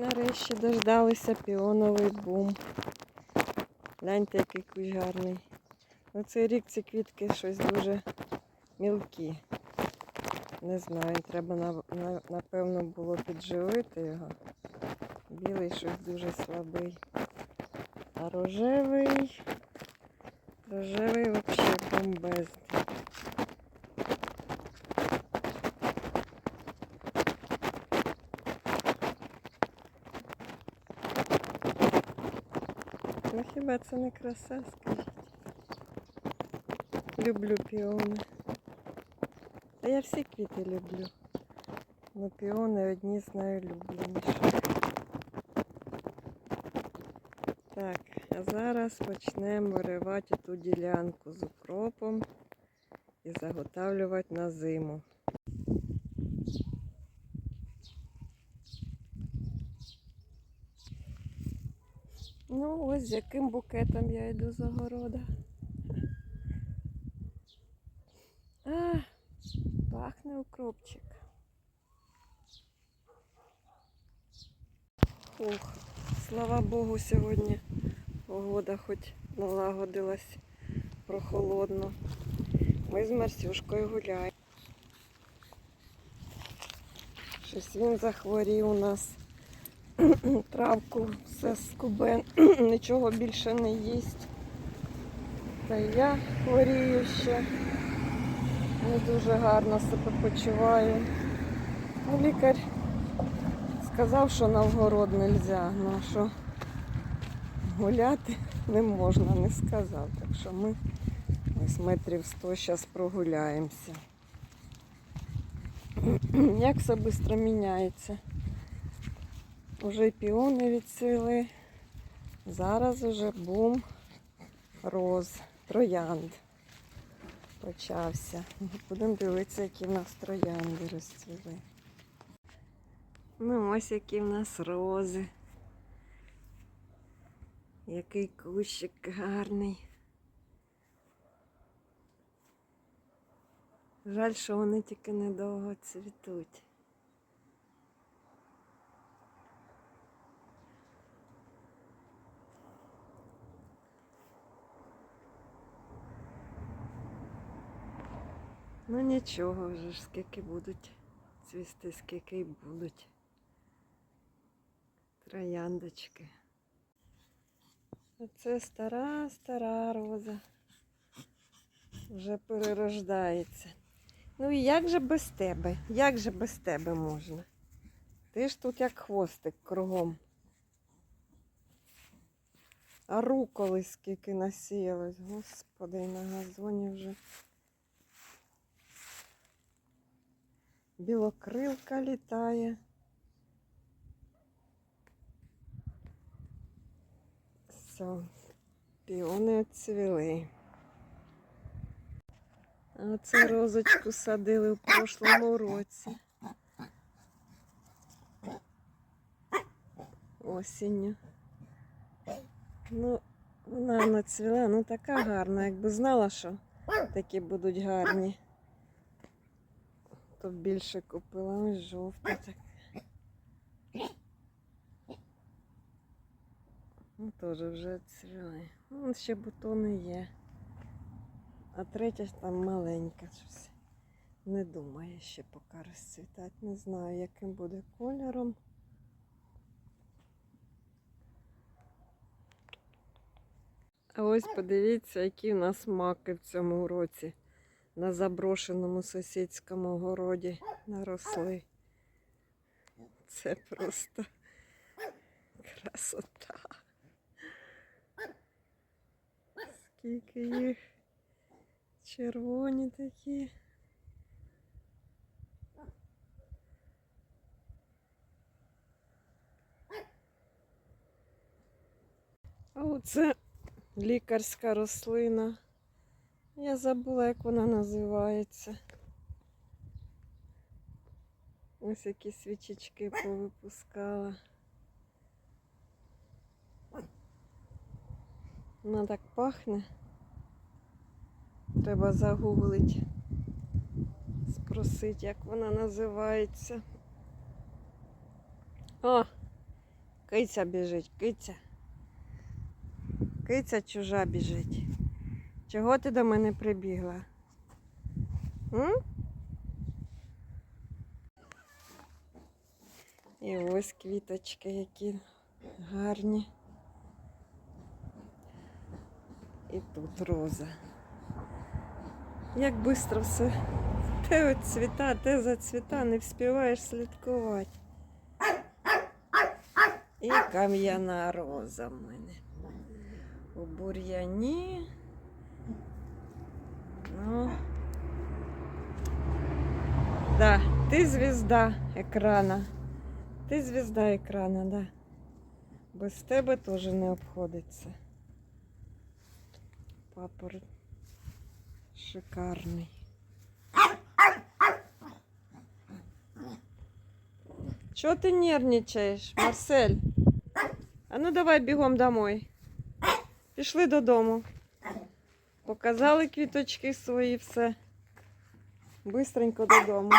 нарешті дождалися піоновий бум. Гляньте, який кущ гарний. На цей рік ці квітки щось дуже мілкі. Не знаю, треба на- на- напевно було підживити його. Білий щось дуже слабий. А рожевий. Рожевий взагалі бомбезний. Ну хіба це не краса, скажіть? Люблю піони. Та я всі квіти люблю. Ну піони одні з найулюбленіших. Так, а зараз почнемо виривати ту ділянку з укропом і заготавлювати на зиму. Ну, ось з яким букетом я йду з огорода. А, пахне укропчик. Ух, слава Богу, сьогодні погода хоч налагодилась прохолодно. Ми з Марсюшкою гуляємо. Щось він захворів у нас. Травку все скубе, нічого більше не їсть. Та я хворію ще. Не дуже гарно себе почуваю. Ну, лікар сказав, що на вгород не можна, ну що гуляти не можна, не сказав. Так що ми ось метрів 100 зараз прогуляємося. Як все швидко міняється. Уже й піони відцвіли. Зараз уже бум роз, троянд почався. Будемо дивитися, які в нас троянди розцвіли. Ну, ось які в нас рози. Який кущик гарний. Жаль, що вони тільки недовго цвітуть. Ну нічого вже ж скільки будуть цвісти, скільки й будуть. Трояндочки. Оце стара, стара роза. Вже перерождається. Ну і як же без тебе? Як же без тебе можна? Ти ж тут як хвостик кругом. А руколи скільки насіялось, господи, на газоні вже. Білокрилка літає. Все, піони відцвіли. А оце розочку садили в прошлому році. Осінню. Ну, вона нацвіла, ну така гарна, якби знала, що такі будуть гарні. То більше купила ось жовта так. Ну, теж вже цвіли. Ну, ще бутони є. А третя там маленька щось. Не думає ще поки розцвітати. Не знаю, яким буде кольором. А ось подивіться, які в нас маки в цьому році на заброшеному сусідському городі наросли. Це просто красота. Скільки їх червоні такі. А оце лікарська рослина. Я забула, як вона називається. Ось які свічечки повипускала. Вона так пахне. Треба загуглити, спросити, як вона називається. О, Киця біжить, киця. Киця чужа біжить. Чого ти до мене прибігла? М? І ось квіточки, які гарні. І тут роза. Як швидко все. Те цвіта, те зацвіта, не вспіваєш слідкувати. І кам'яна роза в мене. У бур'яні. Ну. Да, ти звізда екрана. Ти звізда екрана, да. Без тебе теж не обходиться. Папор шикарний. Чого ти нервничаєш, Марсель? А ну давай бігом домой. Пішли додому. Показали квіточки свої, все. Бистренько додому.